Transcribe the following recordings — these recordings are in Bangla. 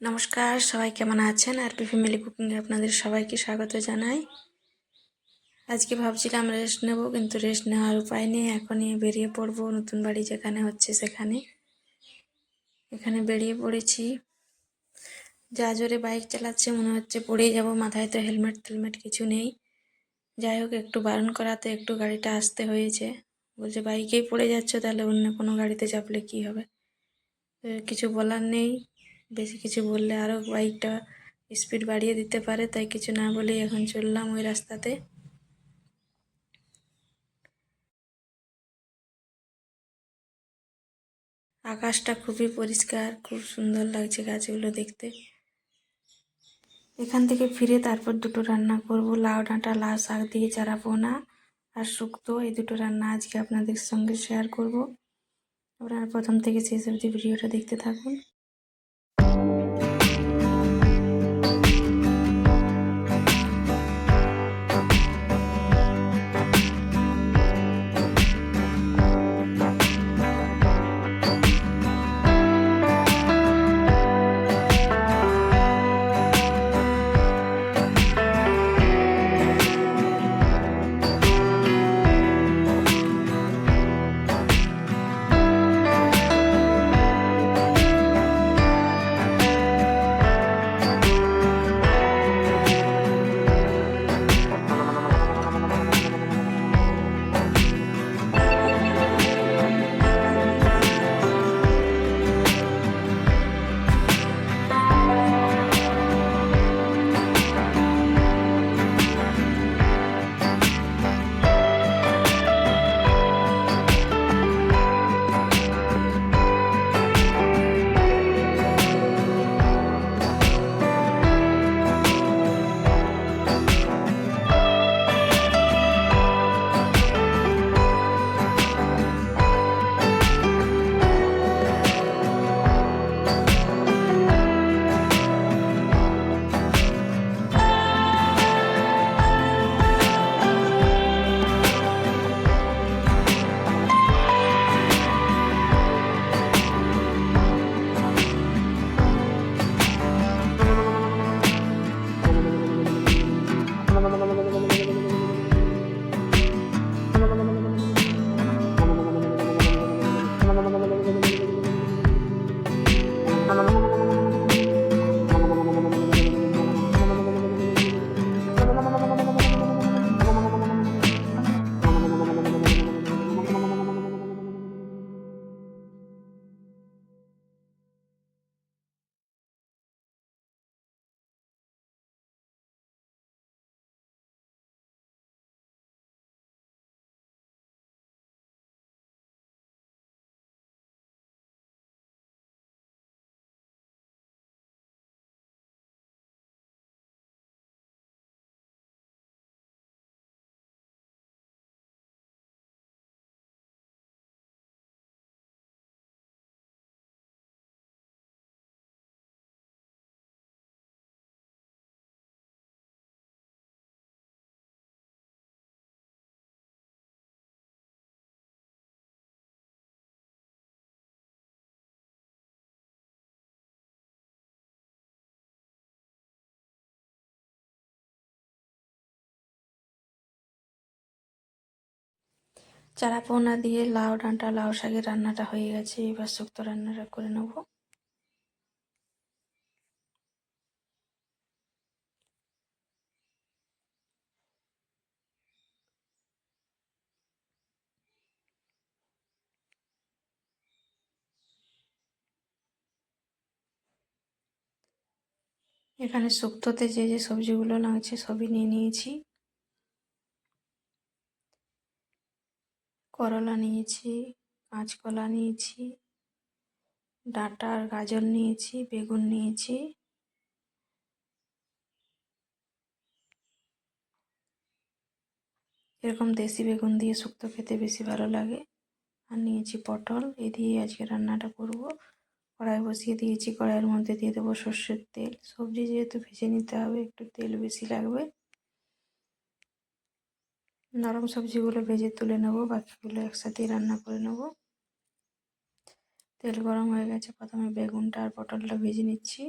নমস্কার, সবাই কেমন আছেন? আর পি ফ্যামিলি কুকিংয়ে আপনাদের সবাইকে স্বাগত জানাই। আজকে ভাবছিলাম রেস্ট নেব, কিন্তু রেস্ট নেওয়ার উপায় নেই। এখনই বেরিয়ে পড়ব নতুন বাড়ি যেখানে হচ্ছে সেখানে। এখানে বেরিয়ে পড়েছি। যা জোরে বাইক চালাচ্ছে, মনে হচ্ছে পড়েই যাব মাথায়, তো হেলমেট টেলমেট কিছু নেই। যাই হোক, একটু বারণ করাতে, একটু গাড়িটা আসতে হয়েছে। বলছে, বাইকেই পড়ে যাচ্ছ, তাহলে অন্য কোনো গাড়িতে চাপলে কি হবে? কিছু বলার নেই। বেশি কিছু বললে আরও বাইকটা স্পিড বাড়িয়ে দিতে পারে, তাই কিছু না বলেই এখন চললাম ওই রাস্তাতে। আকাশটা খুবই পরিষ্কার, খুব সুন্দর লাগছে গাছগুলো দেখতে। এখান থেকে ফিরে তারপর দুটো রান্না করব, লাউ ডাঁটা, লাউ শাক দিয়ে চারা পোনা আর শুক্তো। এই দুটো রান্না আজকে আপনাদের সঙ্গে শেয়ার করব। আপনারা প্রথম থেকে শেষ অবধি ভিডিওটা দেখতে থাকুন। চারা পোনা দিয়ে লাউ ডাঁটা, লাউ শাকের রান্নাটা হয়ে গেছে। এবার শুক্তো রান্নাটা করে নেব। এখানে শুক্তোতে যে যে সবজিগুলো লাগছে সবই নিয়ে নিয়েছি। করলা নিয়েছি, কাঁচকলা নিয়েছি ডাঁটা আর গাজর নিয়েছি, বেগুন নিয়েছি। এরকম দেশি বেগুন দিয়ে শুক্তো খেতে বেশি ভালো লাগে। আর নিয়েছি পটল এই দিয়ে আজকে রান্নাটা করব। কড়াই বসিয়ে দিয়েছি, কড়াইয়ের মধ্যে দিয়ে দেবো সর্ষের তেল। সবজি যেহেতু ভেজে নিতে হবে, একটু তেল বেশি লাগবে। নরম সবজিগুলো ভেজে তুলে নেব, বাকিগুলো একসাথেই রান্না করে নেব। তেল গরম হয়ে গেছে, প্রথমে বেগুনটা আর পটলটা ভেজে নিচ্ছি।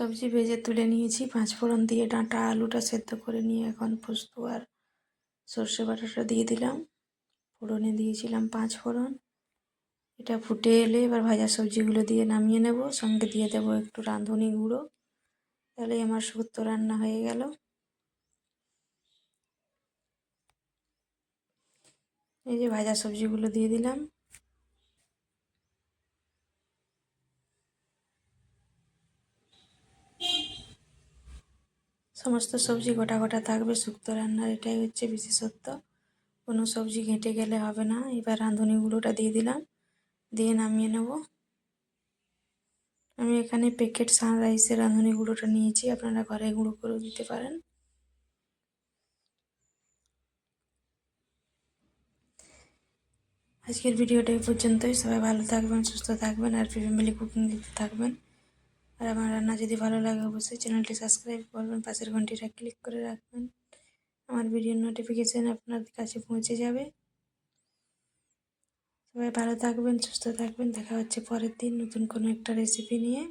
সবজি ভেজে তুলে নিয়েছি। পাঁচ ফোড়ন দিয়ে ডাঁটা, আলুটা সেদ্ধ করে নিয়ে এখন পোস্ত আর সর্ষে বাটাটা দিয়ে দিলাম। ফোড়নে দিয়েছিলাম পাঁচ ফোড়ন। এটা ফুটে এলে এবার ভাজা সবজিগুলো দিয়ে নামিয়ে নেব। সঙ্গে দিয়ে দেব একটু রাঁধুনি গুঁড়ো। তাহলেই আমার শুক্তো রান্না হয়ে গেল। এই যে ভাজা সবজিগুলো দিয়ে দিলাম। সমস্ত সবজি গোটা গোটা থাকবে, শুক্তো রান্নার এটাই হচ্ছে বিশেষত্ব কোনো সবজি ঘেঁটে গেলে হবে না। এবার রাঁধুনি গুঁড়োটা দিয়ে দিলাম, দিয়ে নামিয়ে নেব। আমি এখানে প্যাকেট সানরাইসের রাঁধুনি গুঁড়োটা নিয়েছি, আপনারা ঘরে গুঁড়ো করেও দিতে পারেন। আজকের ভিডিওটা এই পর্যন্তই। সবাই ভালো থাকবেন, সুস্থ থাকবেন, আর ফ্যামিলি কুকিং দিতে থাকবেন। আর আমার রান্না যদি ভালো লাগে অবশ্যই চ্যানেলটি সাবস্ক্রাইব করবেন, পাশের ঘন্টিটা ক্লিক করে রাখবেন। আমার ভিডিও নোটিফিকেশান আপনার কাছে পৌঁছে যাবে। সবাই ভালো থাকবেন, সুস্থ থাকবেন। দেখা হচ্ছে পরের দিন নতুন কোনো একটা রেসিপি নিয়ে।